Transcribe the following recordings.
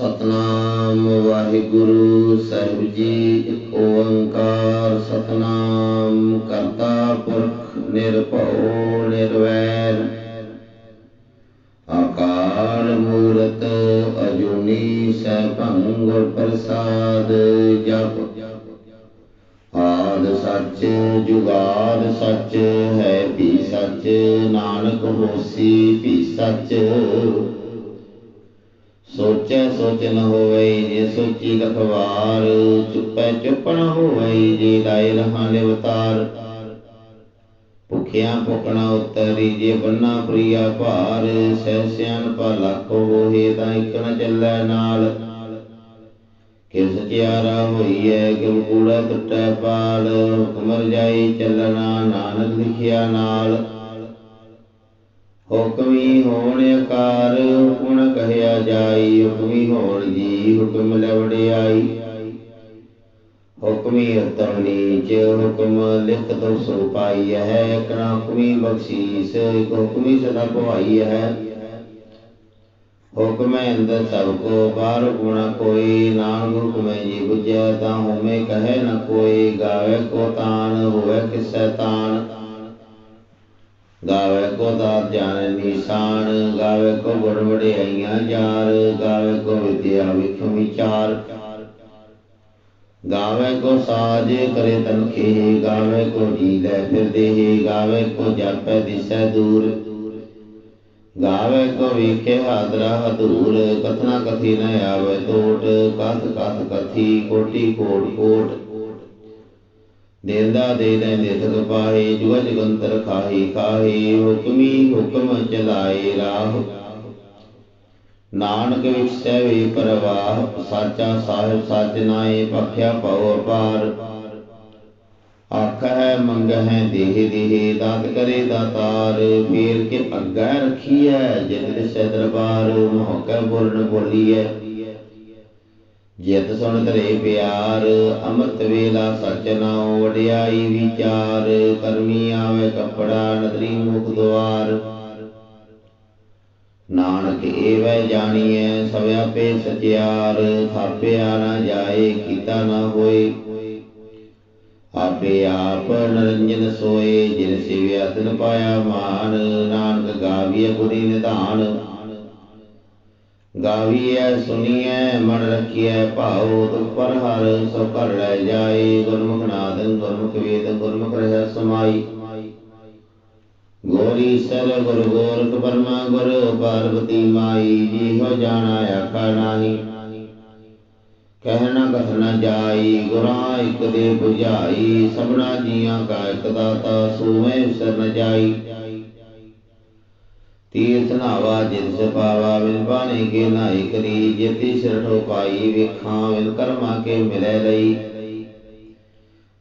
ਸਤਨਾਮ ਵਾਹਿਗੁਰੂ ਸਾਹਿਬ ਜੀ, ਇੱਕ ਓੰਕਾਰ ਸਤਨਾਮ, ਕਰਤਾ ਪੁਰਖ ਨਿਰਭਉ ਨਿਰਵੈਰ। ਆਕਾਰ ਮੂਰਤ ਅਜੂਨੀ ਸੈਭੰ ਗੁਰ ਪ੍ਰਸਾਦ ਜਪ। ਆਦ ਸੱਚ, ਜੁਗਾਦ ਸੱਚ, ਹੈ ਵੀ ਸੱਚ, ਨਾਨਕ ਹੋਸੀ ਵੀ ਸੱਚ। ਸੋਚੈ ਸੋਚ ਨ ਹੋਵਈ ਜੇ ਸੋਚੀ ਲਖਵਾਰ ਚੁੱਪੈ ਚੁੱਪ ਨ ਹੋਵਈ ਜੇ ਲਾਇ ਰਹਾਂ ਲਿਵਤਾਰ। ਭੁਖਿਆ ਭੁਖਣਾ ਉਤਰੀ ਜੇ ਬੰਨਾ ਪ੍ਰਿਆ ਭਾਰ, ਸਹਿ ਪਾ ਲੱਖ ਹੋਏ ਤਾਂ ਇਕ ਨ ਚੱਲੈ ਨਾਲ। ਕਿਵ ਸਚਿਆਰਾ ਹੋਈਐ ਕਿਵ ਕੂੜਾ ਟੁੱਟੈ ਪਾਲ, ਹੁਕਮ ਜਾਈ ਚੱਲਣਾ ਨਾਨਕ ਲਿਖਿਆ ਨਾਲ। ਹੁਕਮੀ ਹੋਣ ਆਕਾਰ ਹੁਕਮ ਕਹਿਆ ਜਾਈ, ਹੁਕਮੀ ਹੋਣ ਜੀ ਹੁਕਮ ਲੈ ਹੁਕਮੀ ਉਤਮ ਨੀਚ, ਹੁਕਮ ਲਿਖ ਦੋ ਸੋ ਪਾਈ ਹੈ ਕਰਾ ਹੁਕਮੀ ਬਖਸ਼ੀਸ ਹੁਕਮੀ ਸਦਾ ਭਵਾਈ ਹੈ। ਹੁਕਮੈ ਅੰਦਰ ਸਭ ਕੋ, ਬਾਹਰ ਗੁਣਾ ਕੋਈ ਨਾਨਕ ਹੁਕਮੈ ਜੀ ਬੁਝੈ, ਤਾਂ ਹੋਮੇ ਕਹੈ ਨ ਕੋਈ, ਗਾਵੇ ਕੋ ਤਾਨ, ਹੋਵੇ ਕਿਸੈ ਤਾਨ। ਗਾਵੇ ਕੋ ਦਾਤ ਜਾਣੈ ਨਿਸ਼ਾਨ, ਗਾਵੇ ਕੋ ਗੁਣ ਵਡਿਆਈਆਂ ਜਾਰ ਗਾਵੇ ਕੋ ਵਿਦਿਆ ਵਿਖ ਵਿਚਾਰ। ਗਾਵੇ ਕੋ ਸਾਜ ਕਰੇ ਤਨਖੇ, ਗਾਵੇ ਕੋ ਜੀ ਲੈ ਫਿਰ ਦੇਹ, ਗਾਵੇ ਕੋ ਜਾਪੈ ਦਿਸੈ ਦੂਰ। ਗਾਵੇ ਕੋ ਵੇਖੇ ਹਾਦਰਾ ਹਦੂਰ ਕਥਨਾ ਕਥੀ ਨ ਆਵੇ ਟੋਟ ਕਥ ਕਥ ਕਥੀ ਕੋਟੀ ਕੋਟ ਕੋਟ। ਦੇਂਦਾ ਦੇ ਲੈ ਨਿਰਗ ਪਾਹੇ ਜੁਗ ਜਗੰਤਰ ਖਾਹੀ ਖਾਹੀ, ਹੁਕਮੀ ਹੁਕਮ ਚਲਾਏ ਰਾਹ। ਨਾਨਕ ਵਿਖਸੈ ਵੇ ਪਰਵਾਹ, ਸਾਚਾ ਸਾਹਿਬ ਸੱਚ ਪਖਿਆ ਪਉ ਅਪਾਰ। ਆਖੈ ਮੰਗਹਿ, ਦੇਹ ਦੇਹ, ਦਾਤ ਕਰੇ ਦਾਤਾਰ। ਫੇਰ ਕੇ ਅੱਗਾ ਰਖੀਐ ਜਿਤ ਦਰਬਾਰ, ਮੋਹ ਕੈ ਬੋਲਣ ਬੋਲੀਐ। ਜਿਤ ਸੁਣ ਤਰੇ ਪਿਆਰ, ਅੰਮ੍ਰਿਤ ਵੇਲਾ ਸਚ ਨਾਉ ਵਡਿਆਈ ਵਿਚਾਰ, ਕਰਮੀ ਆਵੇ ਕਪੜਾ, ਨਦਰੀ ਮੁਖ ਦੁਆਰ। ਨਾਨਕ ਏਵੈ ਜਾਣੀਐ, ਸਭ ਆਪੇ ਸਚਿਆਰ, ਥਾਪਿਆ ਨਾ ਜਾਏ, ਕੀਤਾ ਨਾ ਹੋਏ। ਆਪੇ ਆਪ ਨਰੰਜਨ ਸੋਏ, ਜਿਨ ਸਿਵਿਆ ਤਿਨ ਪਾਇਆ ਮਾਨ ਨਾਨਕ ਗਾਵੀਐ ਗੁਰੀ ਨਿਧਾਨ। ਗਾਵੀਐ ਸੁਣੀਐ ਮਨ ਰਖੀਐ, ਭਾਉ ਤੁਖ ਹਰ ਸੋ ਕਰ ਲੈ ਜਾਏ। ਗੁਰਮੁਖ ਨਾਦਨ ਗੁਰਮੁਖ ਵੇਦ, ਗੁਰਮੁਖ ਰਹਿ ਸਮਾਈ। ਗੋਰੀ ਸਰ, ਗੁਰ ਗੋਰਖ ਬਰਮਾ ਗੁਰ ਪਾਰਵਤੀ ਮਾਈ ਜੀ ਹੋ ਜਾਣਾ ਆਖਾ ਨਾਹੀ। ਕਹਿਣਾ ਕਥਨਾ ਜਾਈ, ਗੁਰਾਂ ਇਕ ਦੇ 부ਝਾਈ ਸਭਨਾ ਜੀਆਂ ਕਾ ਇਕ ਦਾਤਾ, ਸੂਵੇਂ ਵਿਸਰ ਨ ਜਾਈ। ਤੀਰਥ ਨਾਵਾ ਜਿਨ ਪਾਵਾ ਬਿਨ ਪਾਣੀ ਕੇ ਨਾਈ ਕਰੀ, ਜੇਤੀ ਸਿਰ ਪਾਈ ਵੇਖਾਂ, ਬਿਨ ਕਰਮਾ ਕੇ ਮਿਲੇ ਲਈ।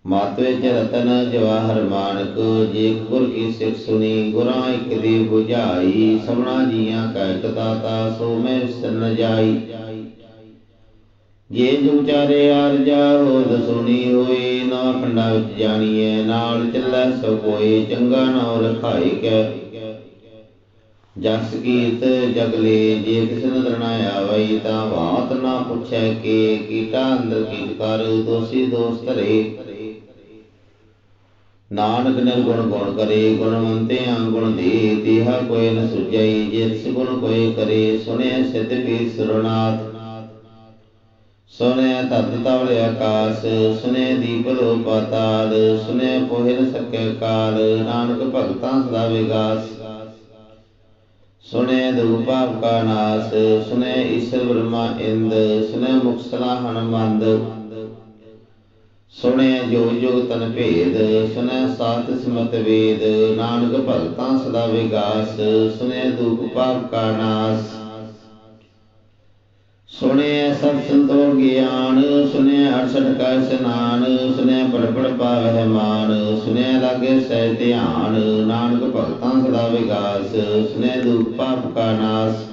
ਮਤ ਵਿੱਚ ਰਤਨ ਜਵਾਹਰ ਮਾਨਕ, ਜੇ ਗੁਰ ਕੀ ਸਿੱਖ ਸੁਣੀ, ਗੁਰਾਂ ਇਕ ਦੀ 부ਝਾਈ ਸਭਨਾ ਜੀਆਂ ਕਾ ਇਕ ਦਾਤਾ, ਸੋ ਮੈਂ ਵਿਸਰ ਜਾਈ। ਜੇ ਜੋ ਚਾਰੇ ਹੋਦ ਸੁਣੀ ਹੋਈ, ਨਾ ਖੰਡਾ ਵਿੱਚ ਜਾਣੀਐ, ਨਾਲ ਚੱਲੈ ਸੋ ਕੋਈ ਚੰਗਾ ਨਾਮ ਰਖਾਈ ਕੈ। ਜਸ ਕੀਤ ਜਗਲੇ ਜੇ ਕਿਸ ਨਦਰ ਆਵਈ ਤਾਂ ਬਾਤ ਨਾ ਪੁੱਛੈ ਕੇ, ਕੀਟਾ ਅੰਦਰ ਕੀਟ ਕਰ, ਦੋਸੀ ਦੋਸ ਧਰੇ। ਨਾਨਕ ਨਿਰਗੁਣ ਗੁਣ ਕਰੇ ਗੁਣਵੰਤੇ ਗੁਣ ਦੇ, ਤੇਹਾ ਕੋਈ ਨ ਸੁਝਈ ਜਿਸ ਗੁਣ ਕੋਈ ਕਰੇ ਸੁਣਿਆ ਸਿਧ ਪੀ ਸੁਰਨਾਥ। ਸੁਨੇ ਤਤ ਤਵਲੇ ਆਕਾਸ ਸੁਨੇ ਦੀਪ ਲੋ ਪਾਤਾਲ ਸੁਨੇ ਪੋਹਿ ਨ ਕਾਲ, ਨਾਨਕ ਭਗਤਾਂ ਸਦਾ ਵਿਗਾਸ। ਸੁਨੇ ਦੂਪਾਪ ਕਾ ਨਾਸ ਸੁਨੇ ਈਸ਼ਰ ਬ੍ਰਹਮਾ ਇੰਦ, ਸੁਨੇ ਮੁਕਸਲਾ ਸਲਾਹਣ ਮੰਦ ਸੁਨੇ ਜੋ ਜੁਗ ਤਨ ਭੇਦ, ਸੁਨੇ ਸਾਤ ਸਮਤ ਵੇਦ, ਨਾਨਕ ਭਗਤਾਂ ਸਦਾ ਵਿਗਾਸ, ਸੁਨੇ ਦੂਪ ਪਾਪ ਕਾ ਨਾਸ ਸੁਣਿਆ ਸਭ ਸੰਤੋਖ ਗਿਆਨ, ਸੁਣਿਆ ਅਰਸਠ ਕਾ ਇਸਨਾਨ, ਸੁਣਿਆ ਪੜ ਪੜ ਪਾਵਹਿ ਮਾਨ ਸੁਣਿਆ ਲਾਗੇ ਸਹਿ ਧਿਆਨ, ਨਾਨਕ ਭਗਤਾਂ ਸਦਾ ਵਿਗਾਸ ਸੁਣਿਆ ਦੁਖ ਪਾਪ ਕਾ ਨਾਸ।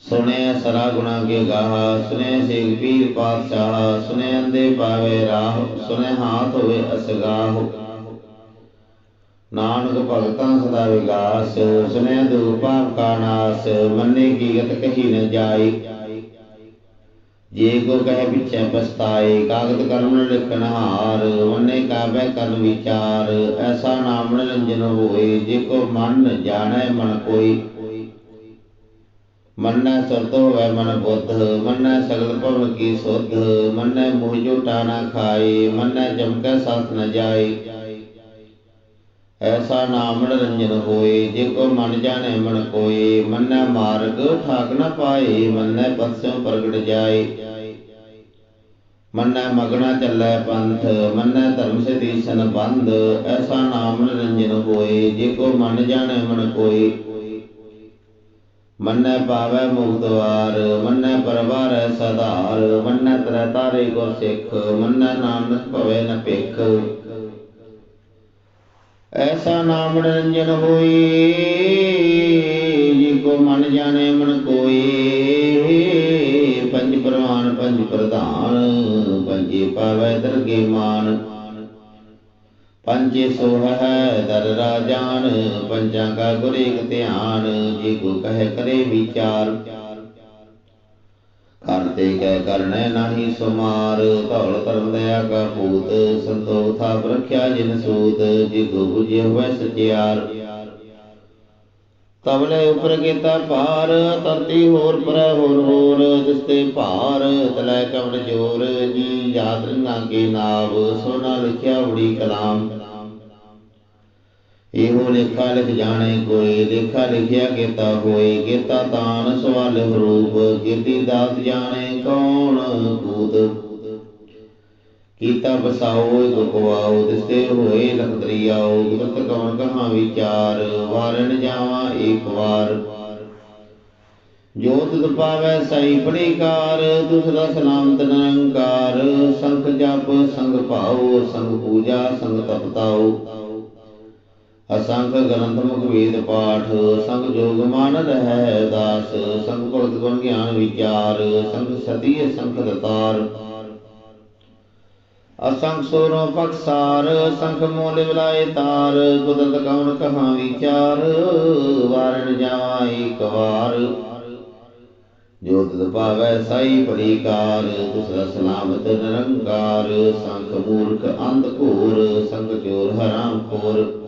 ਸੁਣਿਆ ਸਰਾ ਗੁਣਾ ਕੇ ਗਾਹ, ਸੁਣਿਆ ਸੇਖ ਪੀਰ ਪਾਤਸ਼ਾਹ, ਸੁਣਿਆ ਅੰਦੇ ਪਾਵੇ ਰਾਹ, ਸੁਣਿਆ ਹਾਥ ਹੋਵੇ ਅਸਗਾਹ। ਨਾਨਕ ਭਗਤਾਂ ਸਦਾ ਵਿਗਾਸ ਸੁਨਿਆ ਦੁਖ ਕਾ ਨਾਸ, ਮੰਨੇ ਕੀ ਕਹੀ ਨ ਜਾਈ। ਜੇ ਕੋ ਕਹਿ ਪਿਛੈ ਪਛਤਾਏ ਕਾਗਦ ਕਰਮ ਲਿਖਣ ਹਾਰ ਵੰਨੇ ਕਾਬੈ ਕਰਨ ਵਿਚਾਰ, ਐਸਾ ਨਾਮ ਨਿਰੰਜਨ ਹੋਏ, ਜੇ ਕੋ ਮਨ ਜਾਣੈ ਮਨ ਕੋਈ। ਮੰਨੈ ਸੁਰਤ ਹੋਵੈ ਮਨ ਬੁੱਧ, ਮੰਨੈ ਸਗਲ ਭਵਨ ਕੀ ਸੁਧ, ਮੰਨੈ ਮੋਹ ਝੂਟਾ ਨਾ ਖਾਏ, ਮੰਨੈ ਚਮਕੈ ਸਾਥ ਨ ਜਾਏ। ਐਸਾ ਨਾਮ ਨਿਰੰਜਨ ਹੋਏ, ਜੇ ਕੋ ਮਨ ਜਾਣੈ ਮਨ ਕੋਏ, ਮੰਨੈ ਮਾਰਗ ਠਾਕ ਨ ਪਾਏ, ਮੰਨੈ ਪਤਸੋਂ ਪ੍ਰਗਟ ਜਾਏ। ਮੰਨੈ ਮਗਣਾ ਚੱਲੈ ਪੰਥ, ਮੰਨੈ ਧਰਮ ਸੇ ਬੰਦ, ਐਸਾ ਨਾਮ ਨਿਰੰਜਨ ਹੋਏ, ਜੇ ਕੋ ਮਨ ਜਾਣੈ ਮਨ ਕੋਏ। ਮੰਨੈ ਪਾਵੈ ਮੁਕਤ ਮੰਨੈ ਪਰਵਾਰੈ ਸਧਾਰ, ਮੰਨੈ ਤਰੈ ਤਾਰੇ ਗੁਰ ਸਿੱਖ, ਮੰਨੈ ਨਾਨਕ ਭਵੇ ਨ ਭਿਖ। ਐਸਾ ਨਾਮ ਨਿਰੰਜਨ ਹੋਈ ਜੀ ਕੋ ਮਨ ਜਾਣੇ ਮਨ ਕੋਈ। ਪੰਜ ਪ੍ਰਮਾਨ ਪੰਜ ਪ੍ਰਧਾਨ, ਪੰਜੇ ਪਾਵੈ ਦਰਗੇ ਮਾਨ। ਪੰਜੇ ਸੋਹ ਹੈ ਦਰ ਰਾਜਾਨ, ਪੰਜਾਂ ਕਾ ਗੁਰ ਏਕ ਧਿਆਨ, ਜੀ ਕੋ ਕਹੇ ਕਰੇ ਵਿਚਾਰ। ਕਰਤੇ ਕਹਿ ਕਰਨੈ ਨਾਹੀ ਸੁਮਾਰ, ਧੌਲ ਧਰਮ ਦਇਆ ਕਾ ਪੂਤ ਸੰਤੋਖ ਥਾਪ ਰਖਿਆ ਜਿਨ ਸੂਤ ਜੀ ਕੋ ਹੋਇ ਸਚਿਆਰ। ਤਬਲੇ ਉਪਰ ਕੀਤਾ ਪਾਰ ਤਰਤੀ ਹੋਰ ਪਰੈ ਹੋਰ ਹੋਰ ਦਿਸਤੇ ਭਾਰ ਤਲੈ ਕਵਨ ਜੋਰ ਜੀ ਯਾਦ ਰੰਗਾ ਕੇ ਨਾਵ, ਸੋਨਾ ਲਿਖਿਆ ਉੜੀ ਕਲਾਮ। ਇਹੋ ਲੇਖਾ ਲਿਖ ਜਾਣੇ ਕੋਈ ਲੇਖਾ ਲਿਖਿਆ ਕੀਤਾ ਹੋਏ, ਕੀਤਾ ਤਾਨ ਸਵਾਲ ਰੂਪ, ਕੀਤੀ ਦਾਤ ਜਾਣੇ ਕੌਣ ਕੂਤ ਕੀਤਾ ਬਸਾਓ ਇਕ ਕਵਾਓ ਦਿਸਤੇ ਹੋਏ ਲਖਤਰੀ ਗੁਰਤ ਕਵਣ ਕਹਾ ਵਿਚਾਰ ਵਾਰਨ ਜਾਵਾਂ ਏਕ ਵਾਰ। ਜੋ ਤੁਧ ਪਾਵੈ ਸਹੀ ਪੜੀਕਾਰ ਦੁਸਰਾ ਸਲਾਮਤ ਨਿਰੰਕਾਰ। ਸੰਖ ਜਪ, ਸੰਗ ਭਾਉ, ਸੰਗ ਪੂਜਾ, ਸੰਗ ਤਪਤਾਉ ਅਸੰਖ ਗ੍ਰੰਥ ਮੁਖ ਵੇਦ ਪਾਠ, ਸੰਗ ਜੋਗ ਮਨ ਰਹਿ ਦਾਸ, ਸੰਗ ਭਗਤ ਗੁਣ ਗਿਆਨ ਵਿਚਾਰ, ਸੰਗ ਸਤੀ ਸੰਖ ਦਤਾਰ। ਅਸੰਖ ਸੋਰੋ ਪਕਸਾਰ ਸੰਖ ਮੋਲ ਵਿਲਾਏ ਤਾਰ, ਕੁਦਰਤ ਕਉਣ ਕਹਾ ਵਿਚਾਰ ਵਾਰਨ ਜਾਵਾ ਏਕ ਵਾਰ ਜੋ ਤਦ ਪਾਵੈ ਸਾਈ ਪਰਿਕਾਰ ਤੁਸਰਾ ਸਲਾਮਤ ਨਿਰੰਕਾਰ, ਸੰਖ ਮੂਰਖ ਅੰਧ ਘੋਰ ਸੰਖ ਚੋਰ ਹਰਾਮ ਖੋਰ।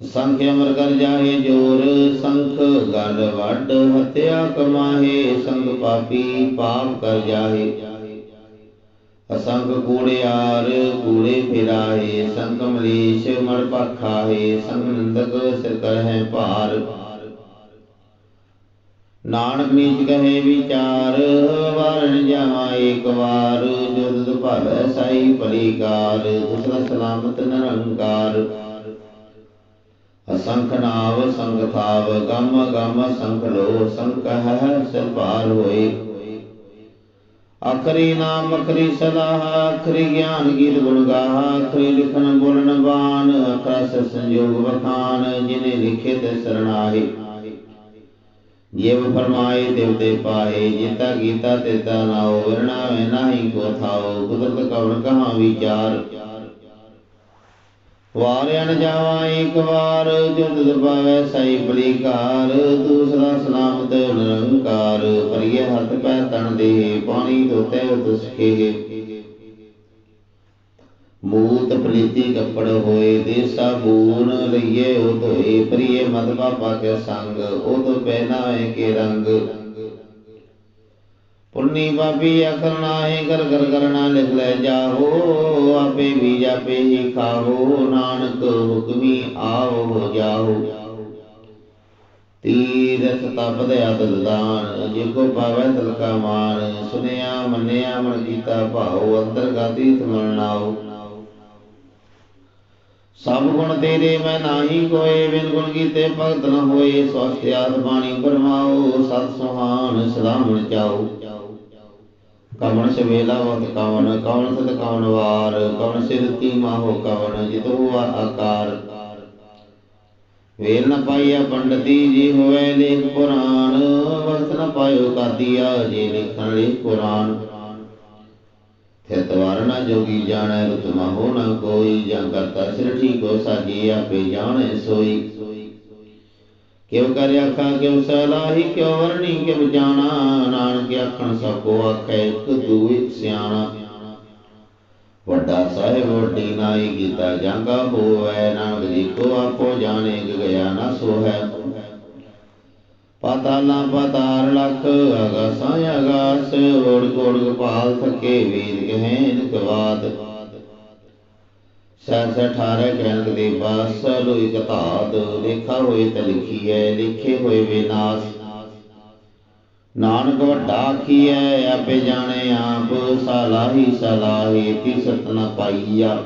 ਸੰਖ ਅਮਰ ਕਰ ਜਾਹੇ ਜੋਰ, ਸੰਖ ਗਲ ਵੱਡ ਹਤਿਆ ਕਮਾਹੇ, ਸੰਗ ਪਾਪੀ ਪਾਪ ਕਰ ਜਾਹੇ। ਅਸੰਗ ਕੂੜਿਆਰ ਕੂੜੇ ਫਿਰਾਏ ਸੰਗ ਮਲੀਸ਼ ਮੜ ਪਖਾਹੇ, ਸੰਗ ਨੰਦਕ ਸਿਰ ਕਰਹਿ ਭਾਰ। ਨਾਨਕ ਨੀਚ ਕਹੇ ਵਿਚਾਰ ਵਾਰਨ ਜਾਵਾ ਏਕ ਵਾਰ, ਜੋ ਤੁਧ ਸਾਈ ਭਲੀਕਾਰ ਤੁਸਰਾ ਸਲਾਮਤ ਨਿਰੰਕਾਰ। ਅਸੰਖ ਨਾਵ ਸੰਗ ਥਾਵ, ਗਮ ਗਮ ਸੰਖ ਲੋ ਸੰਖ ਹੈ ਸਿਰ ਭਾਰ ਹੋਏ। ਆਖਰੀ ਨਾਮ ਅਖਰੀ ਸਲਾਹ, ਆਖਰੀ ਗਿਆਨ ਗੀਤ ਗੁਣ ਗਾਹ, ਆਖਰੀ ਲਿਖਨ ਬੋਲਨ ਬਾਣ ਅਖਰਸ ਸੰਜੋਗ ਵਖਾਨ ਜਿਨੇ ਲਿਖੇ ਤੇ ਸਰਣਾਹੀ। ਜਿਵ ਫਰਮਾਏ ਤਿਵ ਤੇ ਪਾਏ ਜੀਤਾ ਗੀਤਾ ਤੇ ਤਾ ਨਾਉ, ਵਰਣਾਵੇ ਨਾਹੀ ਕੋ ਥਾਉ, ਕੁਦਰਤ ਕਵਣ ਕਹਾ ਵਿਚਾਰ। ਵਾਰਿਆਨ ਜਾਵਾ ਇੱਕ ਵਾਰ ਜੁਦ ਦਬਾਵੇ ਸਈ ਬਲੀਕਾਰ। ਦੂਸਰਾ ਸਲਾਮਤ, ਨਿਰੰਕਾਰ ਪਰਿਏ ਹੱਥ ਪੈ ਤਣ ਦੇ, ਪਾਣੀ ਧੋਤੇ ਤੁਸਕੇ ਮੂਤ ਪ੍ਰੀਤੀ ਕੱਪੜ ਹੋਏ ਦੇ ਸਾਬੂਨ ਲਈਏ, ਉਹ ਧੋਏ ਪ੍ਰਿਏ ਮਦ ਬਾਬਾ ਕੇ ਸੰਗ, ਉਹ ਤੋਂ ਪਹਿਨਾਵੇ ਕੇ ਰੰਗ। ਪੁੰਨੀ ਬਾਬੀ ਅਕਰਨਾ ਹੈ ਕਰ ਕਰ ਕਰਨਾ ਲਿਖ ਲੈ ਜਾਹੋ, ਆਪੇ ਵੀ ਜਾਪੇ ਹੀ ਖਾਹੋ, ਨਾਨਕ ਹੁਕਮੀ ਆਓ ਹੋ ਜਾਓ ਤੀਰਥ ਤਪਦ ਅਦਲ ਦਾਨ ਜੇ ਕੋ ਪਾਵੈ ਤਲਕਾ ਮਾਨ ਸੁਨਿਆ ਮੰਨਿਆ ਮਨ ਕੀਤਾ ਭਾਉ ਅੰਤਰਗਾਤੀ ਤਮਨ ਨਾਉ ਸਭ ਗੁਣ ਤੇਰੇ ਮੈਂ ਨਾਹੀ ਕੋਏ, ਬਿਨ ਗੁਣ ਕੀਤੇ ਭਗਤ ਨ ਹੋਏ ਸਵਸਤਿ ਬਾਣੀ ਬਰਮਾਓ ਸਤ ਸੁਹਾਨ ਸਲਾਮਣ ਚਾਓ ਕਵਣ ਸਵੇਲਾ ਵਤ ਕਵਣ ਕਵਣ ਸਤ ਕਵਣ ਵਾਰ, ਕਵਣ ਸਿਰ ਤੀਮਾ ਹੋ ਕਵਣ ਜਿਤ ਹੁਆ ਆਕਾਰ। ਵੇਲ ਨ ਪਾਈਆ ਪੰਡਤੀ ਜੀ ਹੋਵੇ ਲੇਖ ਪੁਰਾਣ ਵਰਤ ਨ ਪਾਇਓ ਕਾਦੀਆ ਜੇ ਲਿਖਣ ਲਿਖ ਕੁਰਾਨ ਥਿਤ ਵਰਨਾ ਜੋਗੀ ਜਾਣੈ, ਰੁਤ ਹੋ ਨ ਕੋਈ, ਜਾਂ ਕਰਤਾ ਸਿਰ ਠੀਕੋ ਸਾਜੀ ਆਪੇ ਜਾਣੈ ਸੋਈ। ਕਿਉ ਕਰ ਆਖਾ ਕਿਉ ਸਲਾਹੀ, ਕਿਉ ਵਰਣੀ, ਕਿਉ ਜਾਣਾ? ਨਾਨਕ ਆਖਣ, ਸਭ ਕੋ ਆਖੈ, ਇੱਕ ਦੂ ਸਿਆਣਾ। ਵੱਡਾ ਸਾਹਿਬ, ਵੱਡੀ ਨਾਈ, ਕੀਤਾ ਜਾਂਗਾ ਹੋਵੈ, ਨਾਨਕ ਜੀ ਕੋ ਆਪੋ ਜਾਣੇ ਗਿਆ ਨਾ ਸੋ ਹੈ ਪਾਤਾਲਾ ਪਾਤਾਰ ਲਖ, ਅਗਾਸਾਂ ਅਗਾਸ ਓੜ ਕੋੜ ਗੋਪਾਲ ਥਕੇ, ਵੀਰ ਕਹਿਨ ਕਵਾਦ ਸਹਿ ਅਠਾਰਹ ਕਹਿਣਕ ਦੇ ਬਾਸ ਲੋਈ ਕਤਾਦ ਲੇਖਾ ਹੋਏ ਤੇ ਲਿਖੀ ਲਿਖੇ ਹੋਏ ਵਿਨਾਸ਼ ਨਾਨਕ ਵੱਡਾ ਆਖੀਐ, ਆਪੇ ਜਾਣੇ ਆਪ, ਸਲਾਹੀ ਸਲਾਹੀ ਤਿਸਤ ਨ ਪਾਈਆ।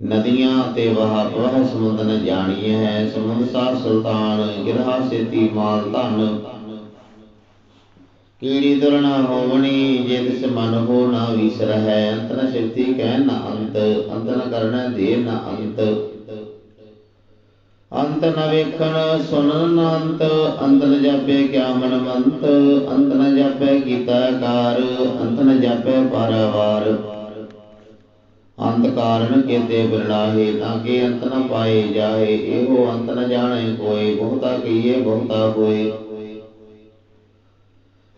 ਨਦੀਆਂ ਤੇ ਵਹਾ ਪ੍ਰਵਹ ਸਮੁੰਦ ਨ ਜਾਣੀਐ ਹੈ ਸਮੁੰਦ ਸਾ ਸੁਲਤਾਨ, ਗਿਰਹਾ ਸੇਤੀ ਮਾਲ ਧਨ। ਕੀੜੀ ਦੁਰਣਾ ਹੋਵਣੀ, ਜੇ ਤਿਸ ਮਨ ਹੋ ਨਾ ਵਿਸਰਹਿ, ਅੰਤ ਨ ਸ਼ਕਤੀ ਕਹਿ ਨ ਅੰਤ ਅੰਤ ਨ ਕਰਣਾ ਦੇ ਨ ਅੰਤ। ਅੰਤ ਨ ਵੇਖਣ ਸੁਣਨ ਨ ਅੰਤ ਅੰਤ ਨ ਜਾਪੇ ਕਿਆ ਮਨ ਮੰਤ, ਅੰਤ ਨ ਜਾਪੇ ਕੀਤਾ ਕਾਰ, ਅੰਤ ਨ ਜਾਪੇ ਪਰਵਾਰ ਅੰਤ ਕਾਰਨ ਕੇਤੇ ਬਿਰਲਾਹੇ ਤਾਂ ਕਿ ਅੰਤ ਨ ਪਾਏ ਜਾਏ, ਇਹੋ ਅੰਤ ਨ ਜਾਣੇ ਕੋਈ ਬਹੁਤਾ ਕਹੀਏ ਬਹੁਤਾ ਹੋਏ।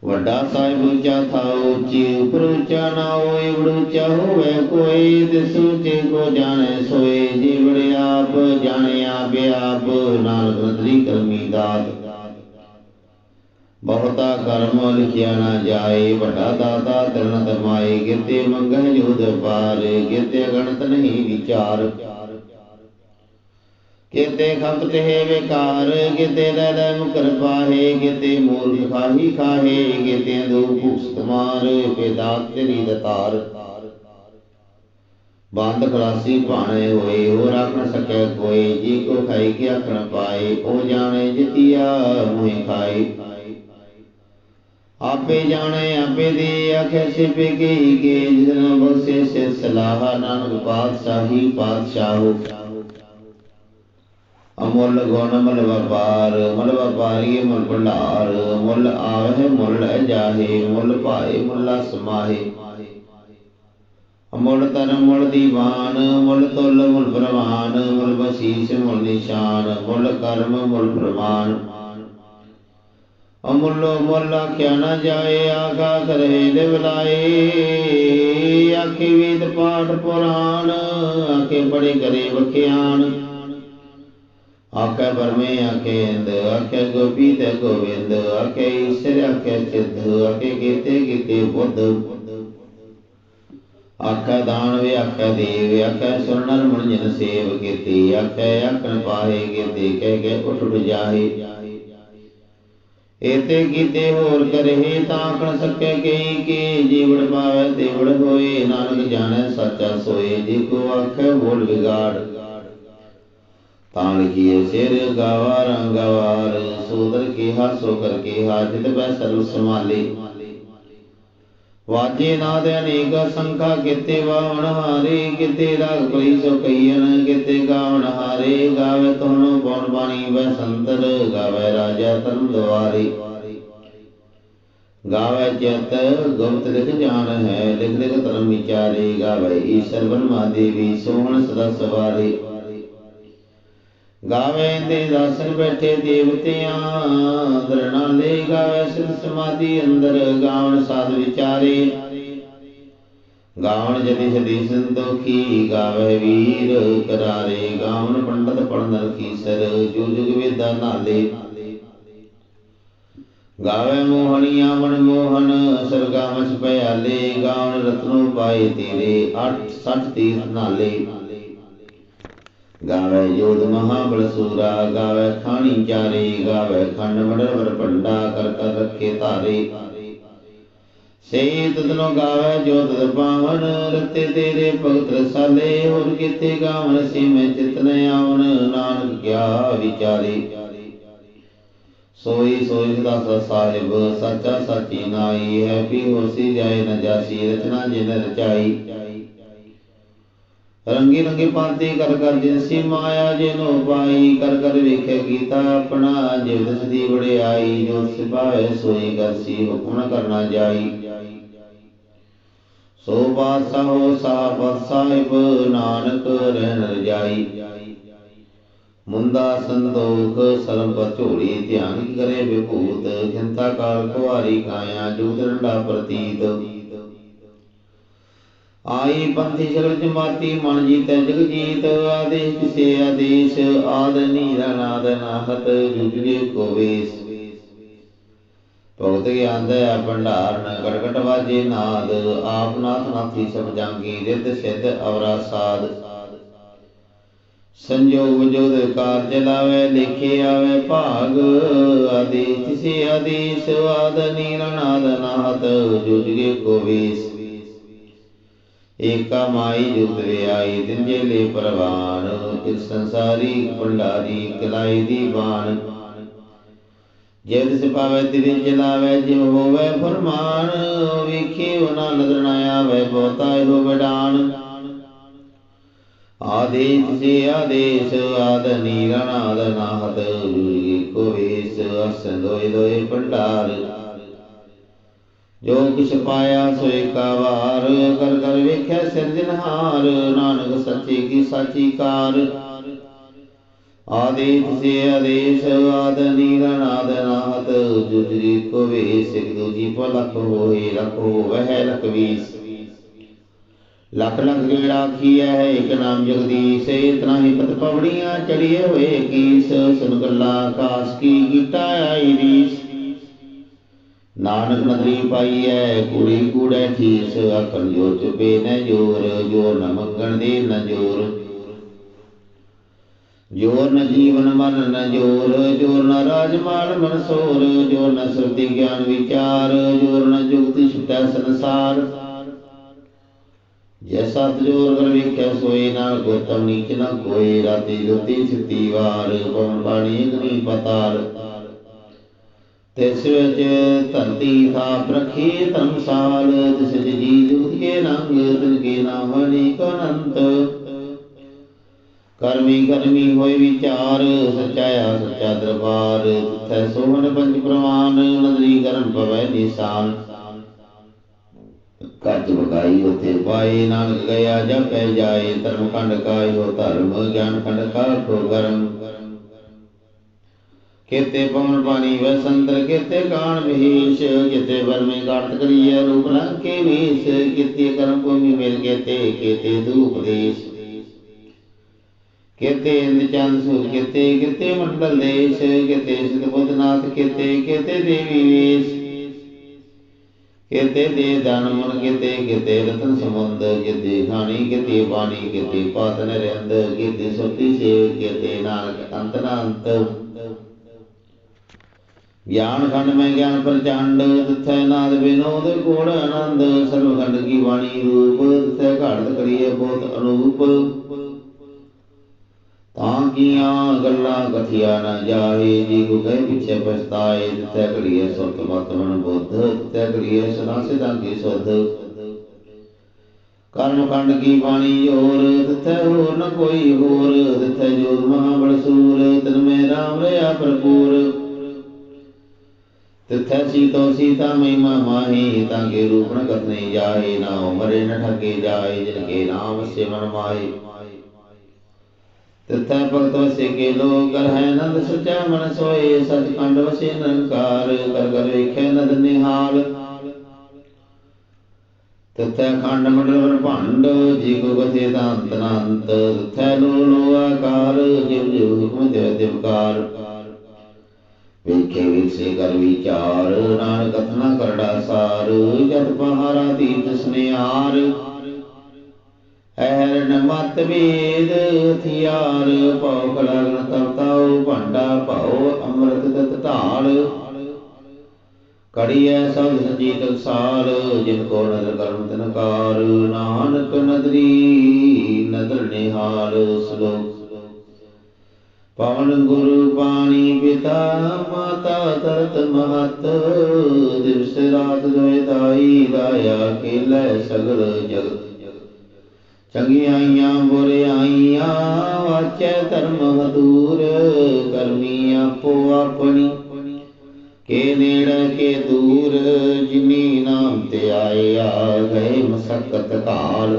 ਵੱਡਾ ਸਾਹਿਬ ਉੱਚਾ ਥਾ ਉੱਚੀ ਉਪਰ ਉੱਚਾ ਨਾ ਹੋਏ ਵੜ ਉੱਚਾ ਹੋਵੇ ਕੋਈ ਦਿਸ ਉੱਚੇ ਕੋ ਜਾਣੇ ਸੋਏ ਜੀਵੜ ਆਪ ਜਾਣੇ ਆਪ ਆਪ, ਨਾਨਕ ਕਰਮੀ ਦਾਤ। ਬਹੁਤਾ ਕਰਮ ਲਿਖਿਆ ਨਾ ਜਾਏ, ਵੱਡਾ ਦਾਤਾ ਤਰਨ ਤਮਾਏ ਕਿਤੇ ਮੰਗਹਿ ਜੋਦ ਪਾਰ ਕਿਤੇ ਗਣਤ ਨਹੀਂ ਵਿਚਾਰ। ਕਿਤੇ ਖੰਤ ਤੇ ਵਿਕਾਰ, ਕਿਤੇ ਲੈ ਮੁਕਰ ਪਾਹੇ, ਕਿਤੇ ਮੂਰਖ ਖਾਹੀ ਖਾਹੇ, ਕਿਤੇ ਦੋ ਭੂਸਤ ਮਾਰ ਤੇਰੀ ਦਤਾਰ ਬੰਦ ਖਲਾਸੀ ਭਾਣੇ ਹੋਏ ਹੋ ਰੱਖ ਨ ਸਕੈ ਕੋਈ, ਜੀ ਕੋ ਖਾਈ ਕੇ ਆਖਣ ਪਾਏ, ਉਹ ਜਾਣੇ ਜਿਤਿਆ, ਮੋਹਿ ਖਾਈ ਆਪੇ ਜਾਣੇ, ਆਪੇ ਦੇ ਆਖੇ ਸਿਪੇ ਕੀ ਕੇ ਜਿਨ ਬਖਸ਼ੇ ਸੇ ਸਲਾਹ, ਨਾਨਕ ਪਾਤਸ਼ਾਹੀ ਪਾਤਸ਼ਾਹੋ। ਮੁੱਲ ਗੁਣ ਮਲ ਵਪਾਰ, ਮੁੱਲ ਵਪਾਰੀ ਮੁੱਲ ਭੰਡਾਰ, ਮੁੱਲ ਆਵਹਿ ਮੁੱਲ ਜਾਹੇ, ਮੁੱਲ ਭਾਏ ਮੁੱਲਾ ਸਮਾਹੇ ਅਮੁੱਲ ਤਨ ਮੁੱਲ ਦੀਵਾਨ ਮੁੱਲ ਤੁਲ ਮੁੱਲ ਪ੍ਰਵਾਨ, ਮੁੱਲ ਬਸੀਸ ਮੁੱਲ ਨਿਸ਼ਾਨ, ਮੁੱਲ ਕਰਮ ਮੁੱਲ ਪ੍ਰਮਾਨ। ਅਮੁੱਲੋ ਮੁੱਲ ਆਖਿਆ ਨਾ ਜਾਏ ਆਗਾ ਕਰੇ ਦਿਵਲਾਏ ਆਖੇ ਵੇਦ ਪਾਠ ਪੁਰਾਣ, ਆਖੇ ਬੜੇ ਕਰੇ ਵਖਿਆਣ। ਆਖੇ ਬਰਮੇ ਆਖੇ ਇੰਦ ਆਖੇ ਗੋਪੀ ਤੇ ਗੋਵਿੰਦ ਆਖੇ ਈਸ਼ਰ, ਆਖੇ ਸਿੱਧ, ਆਖੇ ਕੀਤੇ ਕੀਤੇ ਬੁੱਧ। ਆਖੇ ਦਾਨ ਵੇ ਆਖੇ ਦੇਵ, ਆਖੇ ਸੁਰਨਰ ਮਨ ਜਨ ਸੇਵ ਕੀਤੀ, ਆਖੇ ਆਖਣ ਪਾਏ ਕੀਤੇ, ਕਹਿ ਕੇ ਉਠ ਉਠ ਜਾਹੇ ਏਤੇ ਕੀਤੇ ਹੋਰ ਕਰਹੇ ਤਾਂ ਆਖਣ ਸਕੇ ਕਈ ਕੀ ਜੀਵੜ ਪਾਵੇ ਦੇਵੜ ਹੋਏ, ਨਾਨਕ ਜਾਣੈ, ਸੱਚਾ ਸੋਏ, ਜੀ ਕੋ ਆਖੇ ਬੋਲ ਵਿਗਾੜ। ਤਾਂ ਲਿਖੀਏ ਸਿਰ ਗਵਾਰ ਗਵਾਰ, ਸੋਦਰ ਕੀ ਹਾਸੋ ਕਰ ਕੇ ਹਾਜਤ ਬੈ ਸਰਬ ਸਮਾਲੇ ਵਾਜੇ ਨਾਦ ਅਨੇਕ ਸੰਖਾ, ਕਿਤੇ ਵਾਵਣ ਹਾਰੇ, ਕਿਤੇ ਰਾਗ ਪਈ ਸੋ ਕਈਨ ਕਿਤੇ ਗਾਵਣ ਹਾਰੇ, ਗਾਵੇ ਤੋਨੋ ਬਉਣ ਬਾਣੀ ਬੈ ਸੰਤਰ, ਗਾਵੇ ਰਾਜਾ ਤਨ ਦੁਆਰੇ। ਗਾਵੇ ਚਿਤ, ਗੁਪਤ ਲਿਖ ਜਾਣ ਹੈ, ਲਿਖ ਲਿਖ ਧਰਮ ਵਿਚਾਰੇ, ਗਾਵੇ ਈਸ਼ਰ ਬਰਮਾ ਦੇਵੀ, ਸੋਹਣ ਸਦਾ ਸਵਾਰੇ। ਗਾਵੇ ਦੇ ਦਾਸਨ ਬੈਠੇ ਦੇਵਤਿਆਂ ਦਰਨਾਲੇ ਗਾਵੇ ਸਿਰ ਸਮਾਧੀ, ਅੰਦਰ ਗਾਵਣ ਸਾਧ ਵਿਚਾਰੇ। ਗਾਵਣ ਜਦੀ ਸਦੀ ਸੰਤੋਖੀ, ਗਾਵੇ ਵੀਰ ਕਰਾਰੇ। ਗਾਵਣ ਪੰਡਤ ਪੜਨ ਕੀਸਰ, ਜੁਗ ਜੁਗ ਵੇਦਾ ਨਾਲੇ। ਗਾਵੇ ਮੋਹਣੀਆਂ ਮਨ ਮੋਹਨ, ਸਰਗਾ ਮਸ ਪਿਆਲੇ ਗਾਵਣ ਰਤਨੋ ਪਾਏ ਤੇਰੇ 8 60 ਤੀਰਥ ਨਾਲੇ। ਗਾਵੇ ਜੋਧ ਮਹਾਬਲ ਸੂਰਾ, ਗਾਵੇ ਖਾਣੀ ਚਾਰੇ, ਗਾਵੇ ਖੰਡ ਮੜਰ ਪੰਡਾ ਕਰ ਰੱਖੇ ਧਾਰੇ। ਸੇ ਤਦਨੋ ਗਾਵੇ ਜੋਤ ਪਾਵਨ, ਰਤੇ ਤੇਰੇ ਭਗਤ ਰਸਾਲੇ, ਹੋਰ ਕਿਤੇ ਗਾਵਨ ਸੀ ਮੈਂ ਚਿਤਨ ਆਵਨ ਨਾਨਕ ਕਿਆ ਵਿਚਾਰੇ। ਸੋਈ ਸੋਈ ਸਦਾ ਸਾਹਿਬ, ਸੱਚਾ ਸਾਚੀ ਨਾਈ ਹੈ ਪੀ ਹੋਸੀ ਜਾਏ ਨ ਜਾਸੀ, ਰਚਨਾ ਜਿਨ ਰਚਾਈ। ਰੰਗੀ ਰੰਗੀ ਪਾਂਤੀ ਕਰ ਕਰ ਜਿਨਸੀ ਮਾਇਆ, ਜਿਨੋ ਪਾਈ ਕਰ ਕਰ ਵੇਖੇ ਕੀਤਾ ਆਪਣਾ ਜਿਵ ਦਸ ਦੀ ਵਡਿਆਈ, ਜੋ ਸਿਪਾਵੇ ਸੋਈ ਕਰਸੀ ਹੁਕਮ ਕਰਨਾ ਜਾਈ। ਸੋ ਬਾਸਾ ਸਾਹਿਬ ਸਾਹਿਬ, ਨਾਨਕ ਰਹਿਣ ਰਜਾਈ। ਮੁੰਦਾ ਸੰਦੋਖ ਸਰਬ ਝੋਲੀ ਧਿਆਨ ਕਰੇ ਵਿਭੂਤ, ਖਿੰਤਾ ਕਾਲ ਕੁਵਾਰੀ ਕਾਇਆ ਜੂਤ ਰੰਡਾ ਪ੍ਰਤੀਤ। ਆਈ ਪੰਥੀ ਸ਼ਰਲ ਜਮਾਤੀ, ਮਨ ਜੀਤੈ ਜਗ ਜੀਤ, ਆਦੇਸ਼ ਕਿਸੇ ਆਦੇਸ਼, ਆਦ ਨੀਰਨਾਦ ਨਾਹਤ ਜੁਗਜੇ ਕੋ ਵੇਸ। ਭਗਤ ਗਿਆਨ ਦੇ ਭੰਡਾਰ ਨ ਗੜਗੜ ਵਾਜੇ ਨਾਦ, ਆਪ ਨਾਥ ਨਾਥੀ ਸਭ ਜਾਂਗੀ, ਰਿੱਧ ਸਿੱਧ ਅਵਰਾ ਸਾਧ ਸੰਜੋਗ ਜੋਦ ਕਾਰ ਲਾਵੇ ਲਿਖੇ ਆਵੇ ਭਾਗ, ਆਦੇਸ਼ ਕਿਸੇ ਆਦੇਸ਼, ਆਦ ਨੀਰਨਾਦ ਨਾਹਤ ਜੁਗਜੇ ਕੋ ਵੇਸ। ਏਕਾ ਮਾਈ ਜੁਤ ਵਿਆਈ ਦਿੰਜੇ ਲੈ ਪਰਵਾਨ, ਇਸ ਸੰਸਾਰੀ ਭੰਡਾਰੀ ਕਲਾਈ ਦੀ ਬਾਣ। ਜੇ ਤਿਸ ਪਾਵੇ ਤਿਰਿ ਚਲਾਵੇ ਜਿਵ ਹੋਵੇ ਫਰਮਾਨ, ਵੇਖੇ ਉਹਨਾਂ ਨਜ਼ਰ ਨਾ ਆਵੇ, ਬਹੁਤਾ ਇਹੋ ਵਡਾਨ। ਆਦੇਸ਼ ਸੇ ਆਦੇਸ਼, ਆਦ ਨੀਰਨਾਦ ਨਾਹਤ ਜੁਗੀ ਕੋ ਵੇਸ ਅਸਨ ਦੋਇ ਦੋਇ ਭੰਡਾਰ। ਜੋ ਕਿਛ ਪਾਇਆ ਸੋਏ ਕਾ ਵਾਰ ਕਰ ਕਰ ਵੇਖਿਆ ਸਿਰਜਨਹਾਰ ਨਾਨਕ ਸੱਚੇ ਕੀ ਸਾਚੀ ਕਾਰ। ਆਦੇਸ਼ ਸੇ ਆਦੇਸ਼, ਆਦ ਨੀਰਨਾਦ ਨਾਹਤ ਜੁਜਰੀ ਕੋ ਵੇਸ ਇਕ ਦੂਜੀ ਪੋ ਹੋਏ, ਲਖ ਹੋਵਹਿ ਲਖ ਲਖ ਲਖ ਗੇੜਾ ਕੀਆ ਹੈ ਇਕ ਨਾਮ ਜਗਦੀਸ਼ ਇਤਨਾ ਹੀ ਪਤ ਪਵੜੀਆਂ ਚੜੀਏ ਹੋਏ ਕੀਸ, ਸੁਨ ਗੱਲਾ ਕਾਸ ਕੀ ਗੀਟਾ ਆਈ ਰੀਸ। ਨਾਨਕ ਨਦਰੀ ਪਾਈ ਐ ਕੁੜੀ ਕੂੜੈ ਠੀਸ ਅਕਲ ਜੋ ਚੁਪੇ ਨ ਜੋਰ ਜੋਰ ਨ ਮੰਗਣ ਦੇ ਨ ਜੋਰ। ਜੋਰ ਨ ਜੀਵਨ ਮਨ ਨ ਜੋਰ ਜੋਰ ਨ ਰਾਜ ਮਾਲ ਮਨ ਸੋਰ, ਜੋਰ ਨ ਸੁਰਤੀ ਗਿਆਨ ਵਿਚਾਰ, ਜੋਰ ਨ ਜੁਗਤੀ ਛੁਟੈ ਸੰਸਾਰ। ਜੈ ਸਤ ਜੋਰ ਕਰ ਵੇਖਿਆ ਸੋਏ ਨਾਲ ਗੋਤਮ ਨੀਚ ਨ ਕੋਏ ਰਾਤੀ ਜੋਤੀ ਸਿੱਤੀ ਵਾਰ, ਪਵਨ ਬਾਣੀ ਅਗਨੀ ਪਤਾਲ ਤਿਸ ਵਿੱਚ ਧਰਤੀ ਥਾਪ ਰੱਖੀ ਧਰਮਸਾਲ ਤਿਸ ਵਿੱਚ ਜੀ ਜੁਗਤ ਕੇ ਨੰਗ ਤਿਨ ਕੇ ਕਰਮੀ ਕਰਮੀ ਹੋਏ ਵਿਚਾਰ, ਸਚਾਇਆ ਸੱਚਾ ਦਰਬਾਰ ਤਿਥੈ ਸੋਹਣ ਪੰਜ ਪ੍ਰਮਾਨ ਨਦਰੀ ਕਰਮ ਪਵੈ ਨਿਸ਼ਾਨ। ਕੱਜ ਬਗਾਈ ਉਤੇ ਪਾਏ, ਨਾਨਕ ਗਿਆ, ਜਪੈ ਜਾਏ, ਧਰਮ ਖੰਡ ਕਾਇਓ, ਧਰਮ ਗਿਆਨ ਖੰਡ ਕਾ ਕੋ ਗਰਮ ਕੇਤੇ ਪਵਨ ਪਾਣੀ ਵਸੰਤਰ ਕੇਤੇ ਕਾਣ ਵਿਹੇਸ਼ ਕੇਤੇ ਵਰਮੇ ਕਾਰਤ ਕਰੀਏ, ਰੂਪ ਲੰਕੇ ਵੇਸ਼ ਕੇਤੇ ਕਰਮ ਭੂਮੀ ਮਿਲ ਕੇਤੇ ਕੇਤੇ ਧੂਪ ਦੇਸ਼। ਕੇਤੇ ਇੰਦ ਚੰਦ ਸੂਰ ਕੇਤੇ ਕੇਤੇ ਮੰਡਲ ਦੇਸ਼ ਕੇਤੇ ਸਿਧ ਬੁੱਧਨਾਥ ਕੇਤੇ ਕੇਤੇ ਦੇਵੀ ਵੇਸ਼ ਕੇਤੇ ਦੇ ਦਨ ਮਨ ਕੇਤੇ ਕੇਤੇ ਰਤਨ ਸਮੁੰਦ ਕੇਤੇ ਖਾਣੀ ਕੇਤੇ ਬਾਣੀ ਕੇਤੇ ਪਾਤਨ ਰਿੰਦ ਕਿਤੇ ਸੁਰਤੀ ਸੇਵ ਕਿਤੇ ਨਾਨਕ ਅੰਤ ਨਾ ਅੰਤ ਗਿਆਨ ਖੰਡ ਮੈਂ ਗਿਆਨ ਪ੍ਰਚੰਡ ਤਿਥੈ ਨਾਦ ਵਿਨੋਦ, ਗੁਣ ਆਨੰਦ ਸਰਵ ਖੰਡ ਕੀ ਬਾਣੀ ਰੂਪ ਤਿਥੈ ਘਾੜਤ ਕਰੀਏ ਬਹੁਤ ਅਨੂਪ। ਤਾਂ ਕੀਆਂ ਗੱਲਾਂ ਕਥਿਆ ਨ ਜਾਏ, ਜੀ ਕੋ ਕਹੇ ਪਿਛੇ ਪਛਤਾਏ ਤਿਥੈ ਘੜੀਏ ਸੁਰਤ ਮਤ ਬੁੱਧ ਤਿਥੈ ਘੜੀਏ ਸਦਾ ਸਿਦਾ ਕੀ ਸੁਧ। ਕਰਮ ਖੰਡ ਕੀ ਬਾਣੀ ਹੋਰ ਤਿਥੈ ਹੋਰ ਨ ਕੋਈ ਹੋਰ ਤਿਥੈ ਜੋਤ ਮਹਾ ਬੜ ਸੂਰ, ਤਨ ਮੈਂ ਰਾਮ ਰਿਆ ਭਰਪੂਰ। ਤਿਥੈ ਸੀਤੋ ਸੀਤਾ ਮਹਿਮਾ ਮਾਹੀ ਤਾਂ ਕੇ ਰੂਪ ਨ ਕਥਨੇ ਜਾਏ, ਨਾ ਉਮਰੇ ਨ ਠਗੇ ਜਾਏ ਜਿਨ ਕੇ ਨਾਮ ਸਿਮਰਨ ਮਾਏ। ਤਿਥੈ ਭਗਤ ਵਸੇ ਕੇ ਲੋਕ, ਕਰ ਹੈ ਨੰਦ ਸਚਾ ਮਨ ਸੋਏ ਸਚ ਖੰਡ ਵਸੇ ਨਿਰੰਕਾਰ, ਕਰ ਕਰ ਵੇਖੇ ਨਦ ਤਿਥੈ ਖੰਡ ਮੰਡਲ ਬ੍ਰਹਮੰਡ ਜੀ ਕੋ ਕਥੇ ਤਾਂਤ ਅਨੰਤ ਤਿਥੈ ਲੋ ਲੋ ਆਕਾਰ ਜਿਵ ਜਿਵ ਹੁਕਮ ਦੇ ਦਿਵਕਾਰ ਵੇਖੇ ਵਿਸੇ ਕਰ ਵਿਚਾਰ, ਨਾਨਕ ਕਥਨਾ ਕਰੜਾ ਸਾਰ ਜਤ ਪਹਾਰਾ ਤੀਰਥ ਸਨਿਆਰ ਐਰਨ ਮਤ ਵੇਦ ਹਥਿਆਰ, ਭਉ ਕਲਗਨ ਤਵਤਾਉ ਭੰਡਾ ਭਉ, ਅੰਮ੍ਰਿਤ ਦਤ ਢਾਲ। ਕੜੀਐ ਸਭ ਸਜੀ ਟਕਸਾਲ ਜਿਨ ਕੋ ਨਦਰ ਕਰਮ ਤਨਕਾਰ, ਨਾਨਕ ਨਦਰੀ ਨਦਰ ਨਿਹਾਲ, ਸ਼ਲੋਕ ਪਵਨ ਗੁਰੂ ਪਾਣੀ ਪਿਤਾ ਮਾਤਾ ਤਰਤ ਮਹਤ, ਦਿਵਸ ਰਾਤ ਦੋਇ ਦਾਈ ਦਾਇਆ ਸਗਲ ਜਗਤ ਚੰਗਿਆਈਆਂ ਬੁਰਿਆਈਆਂ ਵਾਚੈ ਧਰਮ ਹਦੂਰ ਕਰਮੀ ਆਪੋ ਆਪਣੀ। ਕੇ ਨੇੜੇ, ਕੇ ਦੂਰ, ਜਿਨੀ ਨਾਮ ਤੇ ਆਇਆ ਗਏ ਮਸਕਤ ਕਾਲ।